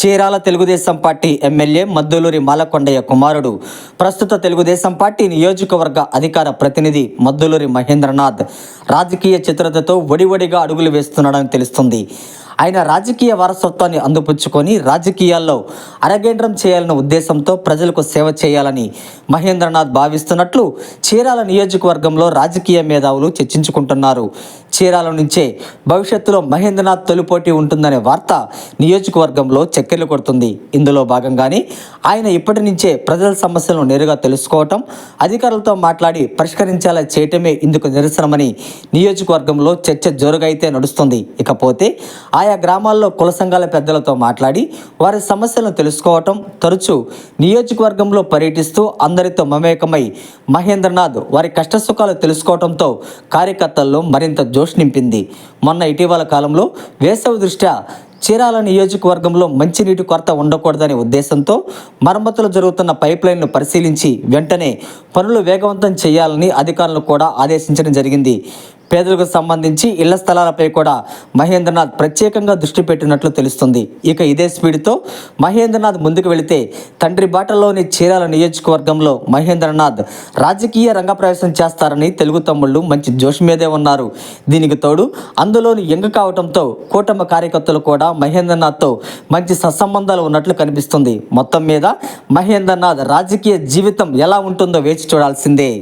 Chirala Telugu Desam party MLA Madduluri Malakondaiah కుమారుడు. ప్రస్తుత Telugu Desam party నియోజకవర్గ అధికార ప్రతినిధి మద్దులూరి మహేంద్రనాథ్. రాజకీయ చిత్రతతో ఒడివడిగా అడుగులు వేస్తున్నాడని తెలుస్తుంది. ఆయన రాజకీయ వారసత్వాన్ని అందిపుచ్చుకొని రాజకీయాల్లో అరగేంద్రం చేయాలన్న ఉద్దేశంతో ప్రజలకు సేవ చేయాలని మహేంద్రనాథ్ భావిస్తున్నట్లు చీరాల నియోజకవర్గంలో రాజకీయ మేధావులు చర్చించుకుంటున్నారు. చీరాల నుంచే భవిష్యత్తులో మహేంద్రనాథ్ తొలిపోటీ ఉంటుందనే వార్త నియోజకవర్గంలో చక్కెర్లు కొడుతుంది. ఇందులో భాగంగానే ఆయన ఇప్పటి నుంచే ప్రజల సమస్యలను నేరుగా తెలుసుకోవటం అధికారులతో మాట్లాడి పరిష్కరించేలా చేయటమే ఇందుకు నిరసనమని నియోజకవర్గంలో చర్చ జోరుగా అయితే నడుస్తుంది. ఇకపోతే ఆయా గ్రామాల్లో కుల సంఘాల పెద్దలతో మాట్లాడి వారి సమస్యలను తెలుసుకోవటం తరచూ నియోజకవర్గంలో పర్యటిస్తూ అందరితో మమేకమై మహేంద్రనాథ్ వారి కష్టసుఖాలు తెలుసుకోవడంతో కార్యకర్తల్లో మరింత జోష్ నింపింది. మొన్న ఇటీవల కాలంలో వేసవి దృష్ట్యా చీరాల నియోజకవర్గంలో మంచినీటి కొరత ఉండకూడదనే ఉద్దేశంతో మరమ్మతులు జరుగుతున్న పైప్లైన్ను పరిశీలించి వెంటనే పనులు వేగవంతం చేయాలని అధికారులు కూడా ఆదేశించడం జరిగింది. పేదలకు సంబంధించి ఇళ్ళ స్థలాలపై కూడా మహేంద్రనాథ్ ప్రత్యేకంగా దృష్టి పెట్టినట్లు తెలుస్తుంది. ఇక ఇదే స్పీడ్తో మహేంద్రనాథ్ ముందుకు వెళితే తండ్రి బాటలోని చీరాల నియోజకవర్గంలో మహేంద్రనాథ్ రాజకీయ రంగప్రవేశం చేస్తారని తెలుగు తమ్ముళ్ళు మంచి జోష్ మీదే ఉన్నారు. దీనికి తోడు అందులోని ఎంగ కావటంతో కూటమి కార్యకర్తలు కూడా మహేంద్రనాథ్తో మంచి సత్సంబంధాలు ఉన్నట్లు కనిపిస్తుంది. మొత్తం మీద మహేంద్రనాథ్ రాజకీయ జీవితం ఎలా ఉంటుందో వేచి చూడాల్సిందే.